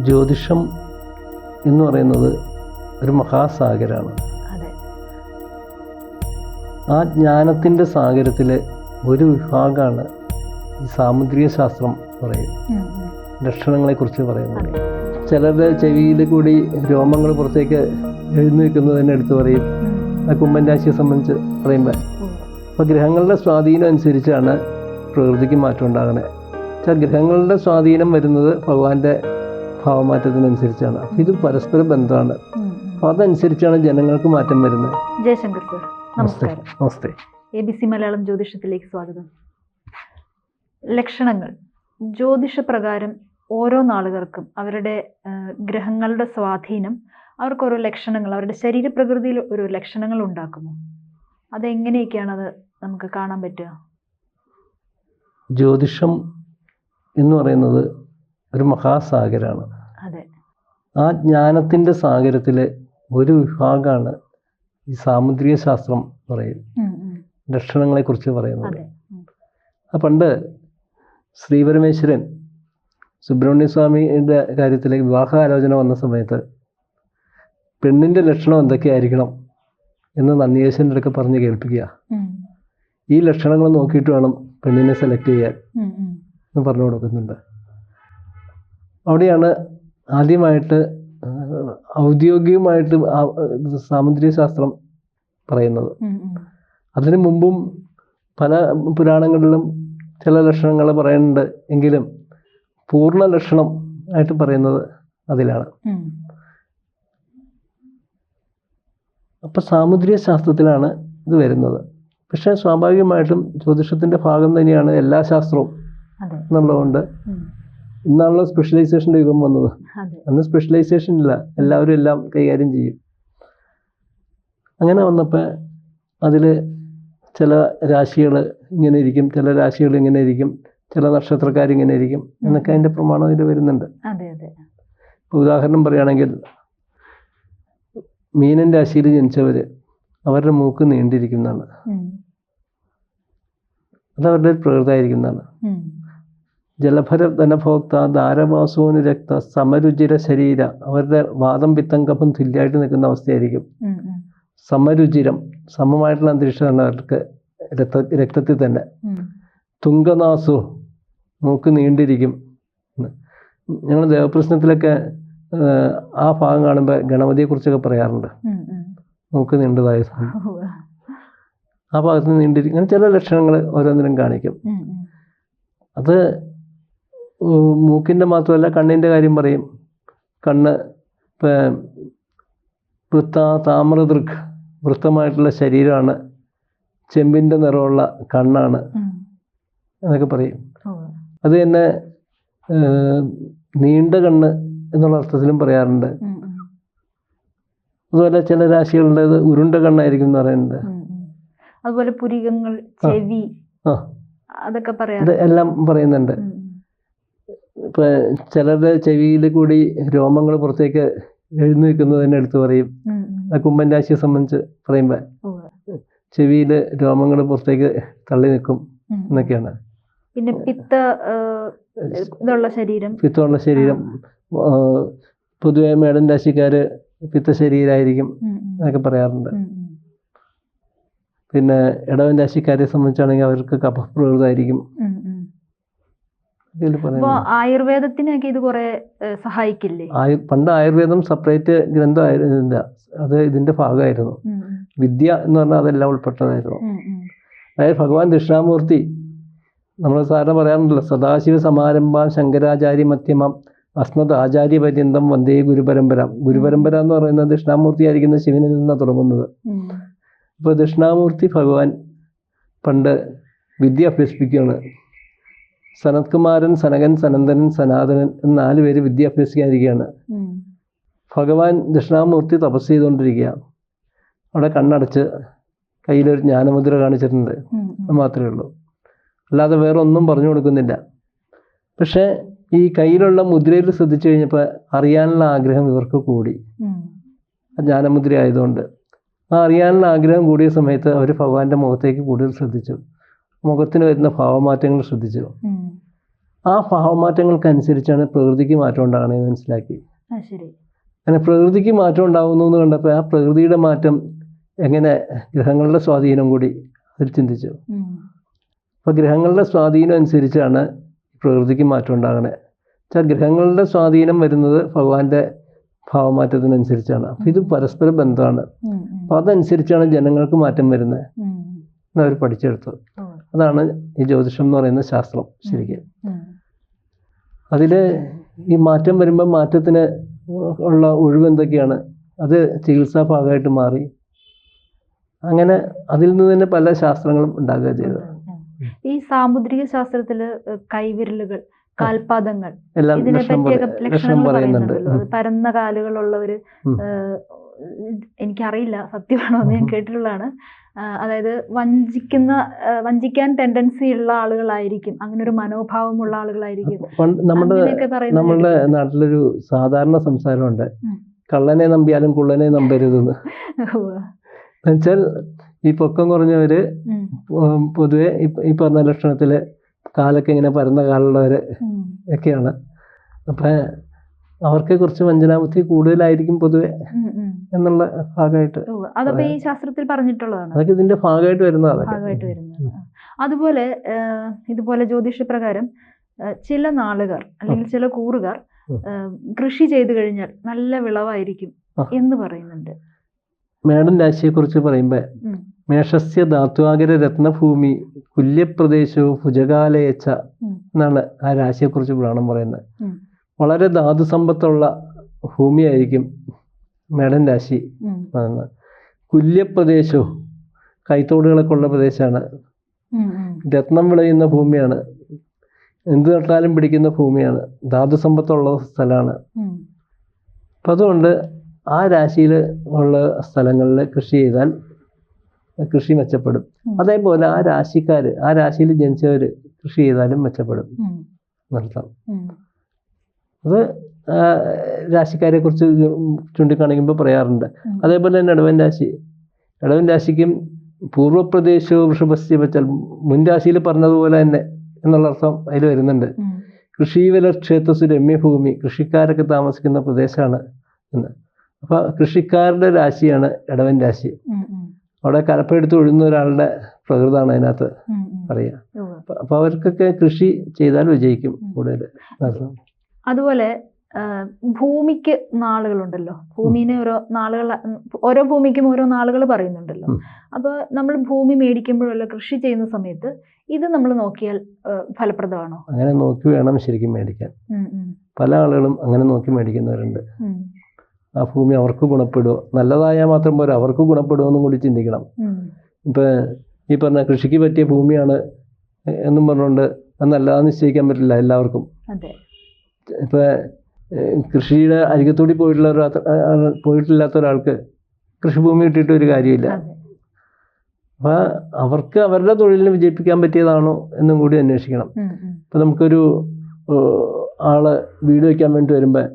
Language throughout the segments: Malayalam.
ജ്യോതിഷം എന്ന് പറയുന്നത് ഒരു മഹാസാഗരമാണ് അതെ. ആ ജ്ഞാനത്തിന്റെ സാഗരത്തിലെ ഒരു വിഭാഗമാണ് ഈ സാമുദ്രിക ശാസ്ത്രം പറയും ലക്ഷണങ്ങളെക്കുറിച്ച് പറയുന്നത്. ചിലരുടെ ചെവിയിൽ കൂടി രോമങ്ങൾ പുറത്തേക്ക് എഴുന്നേൽക്കുന്നതിനെ എടുത്ത് പറയും. ഉം. ആ കുംഭൻ രാശിയെ സംബന്ധിച്ച് പറയുമ്പോൾ. അപ്പോൾ ഗ്രഹങ്ങളുടെ സ്വാധീനം അനുസരിച്ചാണ് പ്രകൃതിക്ക് മാറ്റം ഉണ്ടാകുന്നത്. വെച്ചാൽ ഗ്രഹങ്ങളുടെ സ്വാധീനം വരുന്നത് ഭഗവാന്റെ ഭാവമാറ്റത്തിനനുസരിച്ചാണ് ഇത് പരസ്പര ബന്ധമാണ്. അപ്പോൾ അതനുസരിച്ചാണ് ജനങ്ങൾക്ക് മാറ്റം വരുന്നത്. ജയശങ്കർ സർ നമസ്കാരം. നമസ്തേ എ ബി സി മലയാളം ജ്യോതിഷത്തിലേക്ക് സ്വാഗതം. ലക്ഷണങ്ങൾ. ജ്യോതിഷപ്രകാരം ഓരോ നാളുകൾക്കും അവരുടെ ഗ്രഹങ്ങളുടെ സ്വാധീനം അവർക്ക് ഓരോ ലക്ഷണങ്ങൾ അവരുടെ ശരീരപ്രകൃതിയിൽ ഒരു ലക്ഷണങ്ങൾ ഉണ്ടാക്കുമോ? അതെങ്ങനെയൊക്കെയാണ് അത് നമുക്ക് കാണാൻ പറ്റുക? ജ്യോതിഷം എന്ന് പറയുന്നത് ഒരു മഹാസാഗരമാണ് അതെ. ആ ജ്ഞാനത്തിന്റെ സാഗരത്തിലെ ഒരു വിഭാഗമാണ് ഈ സാമുദ്രിക ശാസ്ത്രം പറയും. ലക്ഷണങ്ങളെ കുറിച്ച് ലക്ഷണങ്ങളെക്കുറിച്ച് പറയുന്നത്. ആ പണ്ട് ശ്രീപരമേശ്വരൻ സുബ്രഹ്മണ്യ സ്വാമിയുടെ കാര്യത്തിലേക്ക് വിവാഹാലോചന വന്ന സമയത്ത് പെണ്ണിന്റെ ലക്ഷണം എന്തൊക്കെയായിരിക്കണം എന്ന് നന്ദിയേശ്വരന്റെ അടുക്ക പറഞ്ഞ് കേൾപ്പിക്കുക. ഈ ലക്ഷണങ്ങൾ നോക്കിയിട്ട് വേണം പെണ്ണിനെ സെലക്ട് ചെയ്യാൻ. എന്ന് പറഞ്ഞു കൊടുക്കുന്നുണ്ട്. അവിടെയാണ് ആദ്യമായിട്ട് ഔദ്യോഗികമായിട്ട് സാമുദ്രിക ശാസ്ത്രം പറയുന്നത്. അതിനു മുമ്പും പല പുരാണങ്ങളിലും ചില ലക്ഷണങ്ങൾ പറയുന്നുണ്ട് എങ്കിലും പൂർണ ലക്ഷണം ആയിട്ട് പറയുന്നത് അതിലാണ്. അപ്പം സാമുദ്രിക ശാസ്ത്രത്തിലാണ് ഇത് വരുന്നത്. പക്ഷേ സ്വാഭാവികമായിട്ടും ജ്യോതിഷത്തിന്റെ ഭാഗം തന്നെയാണ് എല്ലാ ശാസ്ത്രവും എന്നുള്ളതുകൊണ്ട്. ഇന്നാണല്ലോ സ്പെഷ്യലൈസേഷന്റെ യുഗം വന്നത്. അന്ന് സ്പെഷ്യലൈസേഷൻ ഇല്ല. എല്ലാവരും എല്ലാം കൈകാര്യം ചെയ്യും. അങ്ങനെ വന്നപ്പോൾ അതിൽ ചില രാശികൾ ഇങ്ങനെ ഇരിക്കും ചില രാശികൾ ഇങ്ങനെ ഇരിക്കും ചില നക്ഷത്രക്കാർ ഇങ്ങനെ ഇരിക്കും എന്നൊക്കെ അതിന്റെ പ്രമാണം ഇതിൽ വരുന്നുണ്ട്. ഇപ്പോൾ ഉദാഹരണം പറയുകയാണെങ്കിൽ മീനൻ രാശിയിൽ ജനിച്ചവർ അവരുടെ മൂക്ക് നീണ്ടിരിക്കുന്നതാണ്. അതവരുടെ പ്രകൃതമായിരിക്കുന്നതാണ്. ജലഭര ധനഭോക്ത ധാരവാസോനു രക്ത സമരുചിര ശരീര അവരുടെ വാദം പിത്തം കഫം തുല്യമായിട്ട് നിൽക്കുന്ന അവസ്ഥയായിരിക്കും. സമരുചിരം സമമായിട്ടുള്ള അന്തരീക്ഷമാണ് അവർക്ക് രക്ത രക്തത്തിൽ തന്നെ. തുങ്കനാസു മൂക്ക് നീണ്ടിരിക്കും. ഞങ്ങൾ ദേവപ്രശ്നത്തിലൊക്കെ ആ, ഭാഗം കാണുമ്പോൾ ഗണപതിയെക്കുറിച്ചൊക്കെ പറയാറുണ്ട്. മൂക്ക് നീണ്ടതായ ആ ഭാഗത്ത് നീണ്ടിരിക്കും. അങ്ങനെ ചില ലക്ഷണങ്ങൾ ഓരോന്നിനും കാണിക്കും. അത് മൂക്കിന്റെ മാത്രമല്ല കണ്ണിന്റെ കാര്യം പറയും. കണ്ണ് വൃത്ത താമ്രദൃക് വൃത്തമായിട്ടുള്ള ശരീരമാണ്. ചെമ്പിന്റെ നിറമുള്ള കണ്ണാണ്. എന്നൊക്കെ പറയും. അത് തന്നെ നീണ്ട കണ്ണ് എന്നുള്ള അർത്ഥത്തിലും പറയാറുണ്ട്. അതുപോലെ ചില രാശികളുടേത് ഉരുണ്ട കണ്ണായിരിക്കും എന്ന് ഉം. അതുപോലെ പുരികങ്ങൾ ചെവി അതൊക്കെ പറയാം എല്ലാം പറയുന്നുണ്ട്. ഉം, ഇപ്പം ചിലരുടെ ചെവിയിൽ കൂടി രോമങ്ങൾ പുറത്തേക്ക് എഴുന്നേൽക്കുന്നതിനെ എടുത്തു പറയും കുംഭൻ രാശിയെ സംബന്ധിച്ച് പറയുമ്പോൾ. ചെവിയിൽ രോമങ്ങൾ പുറത്തേക്ക് തള്ളി നിൽക്കും. എന്നൊക്കെയാണ് പിന്നെ പിത്ത ഇതുള്ള ശരീരം പിത്തമുള്ള ശരീരം പൊതുവെ മേടൻ രാശിക്കാർ പിത്ത ശരീരമായിരിക്കും. എന്നൊക്കെ പറയാറുണ്ട്. പിന്നെ ഇടവൻ രാശിക്കാരെ സംബന്ധിച്ചാണെങ്കിൽ അവർക്ക് കഫപ്രകൃതമായിരിക്കും അപ്പൊ ആയുർവേദത്തിനൊക്കെ ഇത് കുറെ സഹായിക്കില്ലേ? പണ്ട് ആയുർവേദം സെപ്പറേറ്റ് ഗ്രന്ഥമായിരുന്നില്ല അത് ഇതിന്റെ ഭാഗമായിരുന്നു. വിദ്യ എന്ന് പറഞ്ഞാൽ അതെല്ലാം ഉൾപ്പെട്ടതായിരുന്നു. അതായത് ഭഗവാൻ ദക്ഷിണാമൂർത്തി നമ്മൾ സാറിന് പറയാറുണ്ടല്ലോ സദാശിവ സമാരംഭം ശങ്കരാചാര്യ മധ്യമം അസ്മത് ആചാര്യ പര്യന്തം വന്ദേ ഗുരുപരമ്പര. ഗുരുപരമ്പര എന്ന് പറയുന്നത് ദക്ഷിണാമൂർത്തി ആയിരിക്കുന്ന ശിവനിൽ നിന്നാണ് തുടങ്ങുന്നത്. അപ്പോൾ ദക്ഷിണാമൂർത്തി ഭഗവാൻ പണ്ട് വിദ്യ അഭ്യസിപ്പിക്കുകയാണ്. സനത്കുമാരൻ സനകൻ സനന്ദനൻ സനാതനൻ എന്ന നാല് പേര് വിദ്യ അഭ്യസിക്കാനിരിക്കുകയാണ്. ഭഗവാൻ ദക്ഷിണാമൂർത്തി തപസ് ചെയ്തുകൊണ്ടിരിക്കുക. അവിടെ കണ്ണടച്ച് കയ്യിലൊരു ജ്ഞാനമുദ്ര കാണിച്ചിട്ടുണ്ട്. മാത്രമേ ഉള്ളൂ. അല്ലാതെ വേറെ ഒന്നും പറഞ്ഞു കൊടുക്കുന്നില്ല. പക്ഷേ ഈ കയ്യിലുള്ള മുദ്രയിൽ ശ്രദ്ധിച്ചു കഴിഞ്ഞപ്പോൾ അറിയാനുള്ള ആഗ്രഹം ഇവർക്ക് കൂടി. ആ ജ്ഞാനമുദ്ര ആയതുകൊണ്ട്. ആ അറിയാനുള്ള ആഗ്രഹം കൂടിയ സമയത്ത് അവർ ഭഗവാന്റെ മുഖത്തേക്ക് കൂടുതൽ ശ്രദ്ധിച്ചു. മുഖത്തിന് വരുന്ന ഭാവമാറ്റങ്ങൾ ശ്രദ്ധിച്ചു. ആ ഭാവമാറ്റങ്ങൾക്കനുസരിച്ചാണ് പ്രകൃതിക്ക് മാറ്റം ഉണ്ടാകണമെന്ന് മനസ്സിലാക്കി. അങ്ങനെ പ്രകൃതിക്ക് മാറ്റം ഉണ്ടാകുന്നു എന്ന് കണ്ടപ്പോൾ ആ പ്രകൃതിയുടെ മാറ്റം എങ്ങനെ ഗ്രഹങ്ങളുടെ സ്വാധീനം കൂടി അതിൽ ചിന്തിച്ചു. അപ്പോൾ ഗ്രഹങ്ങളുടെ സ്വാധീനം അനുസരിച്ചാണ് പ്രകൃതിക്ക് മാറ്റം ഉണ്ടാകണേ. വെച്ചാൽ ഗ്രഹങ്ങളുടെ സ്വാധീനം വരുന്നത് ഭഗവാന്റെ ഭാവമാറ്റത്തിനനുസരിച്ചാണ്. അപ്പോൾ ഇത് പരസ്പര ബന്ധമാണ്. അപ്പം അതനുസരിച്ചാണ് ജനങ്ങൾക്ക് മാറ്റം വരുന്നത്. എന്നവർ പഠിച്ചെടുത്തു അതാണ് ഈ ജ്യോതിഷം എന്ന് പറയുന്ന ശാസ്ത്രം ശരിക്കും. അതിൽ ഈ മാറ്റം വരുമ്പോൾ മാറ്റത്തിന് ഉള്ള ഒഴിവ് എന്തൊക്കെയാണ്? അത് ചികിത്സാ ഭാഗമായിട്ട് മാറി. അങ്ങനെ അതിൽ നിന്ന് തന്നെ പല ശാസ്ത്രങ്ങളും ഉണ്ടാകുക ചെയ്തത്. ഈ സാമുദ്രിക ശാസ്ത്രത്തിൽ കൈവിരലുകൾ കാൽപാദങ്ങൾ എല്ലാം ഇതിനെ ലക്ഷണം പറ്റിയൊക്കെ ലക്ഷണം പറയുന്നുണ്ട്. പരന്ന കാലുകളുള്ളവര് എനിക്കറിയില്ല. സത്യമാണോ എന്ന് ഞാൻ കേട്ടിട്ടുള്ളതാണ്. അതായത് വഞ്ചിക്കുന്ന വഞ്ചിക്കാൻ ടെൻഡൻസി ഉള്ള ആളുകളായിരിക്കും. അങ്ങനെ ഒരു മനോഭാവമുള്ള ആളുകളായിരിക്കും. നമ്മുടെ നമ്മുടെ. നാട്ടിലൊരു സാധാരണ സംസാരമുണ്ട്. കള്ളനെ നമ്പിയാലും കുള്ളനെ നമ്പരുതെന്ന്. ഉവ്വ്. എന്നുവെച്ചാൽ ഈ പൊക്കം കുറഞ്ഞവര് പൊതുവെ ഈ പറഞ്ഞ ലക്ഷണത്തിൽ കാലൊക്കെ ഇങ്ങനെ പരന്ന കാലുള്ളവര് ഒക്കെയാണ്. അപ്പം അവർക്ക് കുറച്ച് വഞ്ചനാബുദ്ധി കൂടുതലായിരിക്കും പൊതുവെ. എന്നുള്ള ഭാഗമായിട്ട്. അതൊക്കെ ഈ ശാസ്ത്രത്തിൽ പറഞ്ഞിട്ടുള്ളതാണ്? അതൊക്കെ ഇതിന്റെ ഭാഗമായിട്ട് വരുന്നത് ഭാഗമായിട്ട് വരുന്നത്. അതുപോലെ ഇതുപോലെ ജ്യോതിഷപ്രകാരം ചില നാളുകാർ അല്ലെങ്കിൽ ചില കൂറുകാർ കൃഷി ചെയ്തു കഴിഞ്ഞാൽ നല്ല വിളവായിരിക്കും എന്ന് പറയുന്നുണ്ട്. മേഡം രാശിയെ കുറിച്ച് പറയുമ്പോ മേഷസ്യ ധാത്വാകര രത്നഭൂമി കുല്യപ്രദേശവും ഭുജകാലയച്ച എന്നാണ് ആ രാശിയെ കുറിച്ച് പുരാണം പറയുന്നത്. വളരെ ധാതു സമ്പത്തുള്ള ഭൂമിയായിരിക്കും മേടൻ രാശി കുല്യപ്രദേശവും കൈത്തോടുകളൊക്കെ ഉള്ള പ്രദേശമാണ്. രത്നം വിളയുന്ന ഭൂമിയാണ്. എന്ത് നട്ടാലും പിടിക്കുന്ന ഭൂമിയാണ്. ധാതു സമ്പത്തുള്ള സ്ഥലമാണ്. അപ്പം അതുകൊണ്ട് ആ രാശിയിൽ ഉള്ള സ്ഥലങ്ങളിൽ കൃഷി ചെയ്താൽ കൃഷി മെച്ചപ്പെടും. അതേപോലെ ആ രാശിക്കാർ ആ രാശിയിൽ ജനിച്ചവർ കൃഷി ചെയ്താലും മെച്ചപ്പെടും. നിർത്താം. അത് രാശിക്കാരെ കുറിച്ച് ചൂണ്ടിക്കാണിക്കുമ്പോൾ പറയാറുണ്ട്. അതേപോലെ തന്നെ ഇടവൻ രാശി. ഇടവൻ രാശിക്കും പൂർവപ്രദേശവും വൃഷഭസ്യ വെച്ചാൽ മുൻ രാശിയിൽ പറഞ്ഞതുപോലെ തന്നെ എന്നുള്ള അർത്ഥം അതിൽ വരുന്നുണ്ട്. കൃഷിവല ക്ഷേത്രസ് രമ്യഭൂമി കൃഷിക്കാരൊക്കെ താമസിക്കുന്ന പ്രദേശമാണ് എന്ന്. അപ്പോൾ കൃഷിക്കാരുടെ രാശിയാണ് ഇടവൻ രാശി. അവിടെ കലപ്പെടുത്ത് ഒഴുകുന്ന ഒരാളുടെ പ്രകൃതമാണ് അതിനകത്ത്. പറയുക. അപ്പോൾ അവർക്കൊക്കെ കൃഷി ചെയ്താൽ വിജയിക്കും കൂടുതൽ. അതുപോലെ ഭൂമിക്ക് നാളുകളുണ്ടല്ലോ. ഭൂമിനെ ഓരോ നാളുകൾ ഓരോ ഭൂമിക്കും ഓരോ നാളുകൾ പറയുന്നുണ്ടല്ലോ. അപ്പൊ അപ്പോൾ നമ്മൾ ഭൂമി മേടിക്കുമ്പോഴല്ലോ കൃഷി ചെയ്യുന്ന സമയത്ത് ഇത് നമ്മൾ നോക്കിയാൽ ഫലപ്രദമാണോ? അങ്ങനെ നോക്കി വേണം ശരിക്കും മേടിക്കാൻ. പല ആളുകളും അങ്ങനെ നോക്കി മേടിക്കുന്നവരുണ്ട്. ആ ഭൂമി അവർക്ക് ഗുണപ്പെടുമോ നല്ലതായാൽ മാത്രം പോരാ അവർക്ക് ഗുണപ്പെടുമോ എന്നും കൂടി ചിന്തിക്കണം. ഇപ്പൊ ഇപ്പം ഈ പറഞ്ഞ കൃഷിക്ക് പറ്റിയ ഭൂമിയാണ് എന്നും പറഞ്ഞുകൊണ്ട് അത് നല്ലതാന്ന് നിശ്ചയിക്കാൻ പറ്റില്ല എല്ലാവർക്കും. അതെ ഇപ്പം കൃഷിയുടെ അരികത്തൂടി പോയിട്ടുള്ള ഒരു പോയിട്ടില്ലാത്ത ഒരാൾക്ക് കൃഷിഭൂമി കിട്ടിയിട്ട് ഒരു കാര്യമില്ല. അപ്പോൾ അവർക്ക് അവരുടെ തൊഴിലിനെ വിജയിപ്പിക്കാൻ പറ്റിയതാണോ എന്നും കൂടി അന്വേഷിക്കണം. ഇപ്പം നമുക്കൊരു ആളെ വീട് വയ്ക്കാൻ വേണ്ടി വരുമ്പോൾ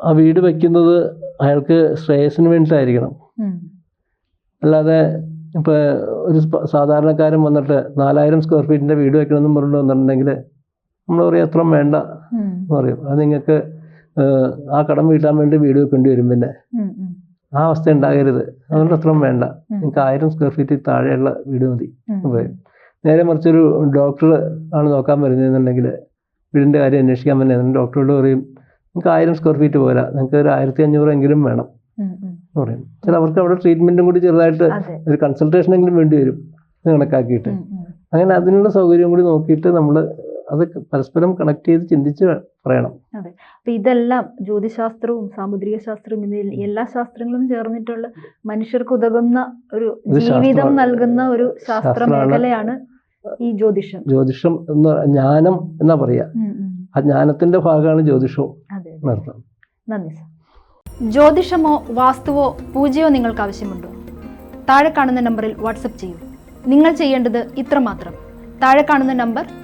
ആ വീട് വയ്ക്കുന്നത് അയാൾക്ക് ശ്രേയസിന് വേണ്ടിയിട്ടായിരിക്കണം. ആയിരിക്കണം അല്ലാതെ ഇപ്പോൾ ഒരു സാധാരണക്കാരൻ വന്നിട്ട് നാലായിരം സ്ക്വയർ ഫീറ്റിന്റെ വീട് വെക്കണമെന്നും പറഞ്ഞിട്ട് വന്നിട്ടുണ്ടെങ്കിൽ നമ്മൾ പറയും അത്ര വേണ്ട എന്ന് പറയും. അത് നിങ്ങൾക്ക് ആ കടം വീട്ടാൻ വേണ്ടി വീട് വെക്കേണ്ടി വരും പിന്നെ. ആ അവസ്ഥ ഉണ്ടാകരുത്. അതുകൊണ്ട് അത്രയും വേണ്ട. നിങ്ങൾക്ക് ആയിരം സ്ക്വയർ ഫീറ്റ് താഴെയുള്ള വീട് മതി. പറയും. നേരെ മറിച്ചൊരു ഡോക്ടർ ആണ് നോക്കാൻ വരുന്നതെന്നുണ്ടെങ്കിൽ വീടിന്റെ കാര്യം അന്വേഷിക്കാൻ വരുന്നത് ഡോക്ടറോട് പറയും നിങ്ങൾക്ക് ആയിരം സ്ക്വയർ ഫീറ്റ് പോരാ. നിങ്ങൾക്ക് ഒരു ആയിരത്തി അഞ്ഞൂറെങ്കിലും വേണം. എന്ന് പറയും. ചില അവർക്ക് അവിടെ ട്രീറ്റ്മെന്റും കൂടി ചെറുതായിട്ട് ഒരു കൺസൾട്ടേഷനെങ്കിലും വേണ്ടി വരും. കണക്കാക്കിയിട്ട്. അങ്ങനെ അതിനുള്ള സൗകര്യം കൂടി നോക്കിയിട്ട് നമ്മൾ അത് പരസ്പരം കണക്ട് ചെയ്ത് ചിന്തിച്ച് പറയണം. അതെ. അപ്പൊ ഇതെല്ലാം ജ്യോതിശാസ്ത്രവും സാമുദ്രിക ശാസ്ത്രവും ഇതിൽ എല്ലാ ശാസ്ത്രങ്ങളും ചേർന്നിട്ടുള്ള മനുഷ്യർക്ക് ഉതകുന്ന ഒരു ജീവിതം നൽകുന്ന ഒരു ശാസ്ത്ര. മേഖലയാണ് ഈ ജ്യോതിഷം. ജ്യോതിഷം എന്ന് ജ്ഞാനം എന്നാ പറയാ. ആ ജ്ഞാനത്തിന്റെ ഭാഗമാണ് ജ്യോതിഷവും നന്ദി സർ. ജ്യോതിഷമോ വാസ്തുവോ പൂജയോ നിങ്ങൾക്ക് ആവശ്യമുണ്ടോ? താഴെ കാണുന്ന നമ്പറിൽ വാട്സപ്പ് ചെയ്യൂ. നിങ്ങൾ ചെയ്യേണ്ടത് ഇത്രമാത്രം. താഴെ കാണുന്ന നമ്പർ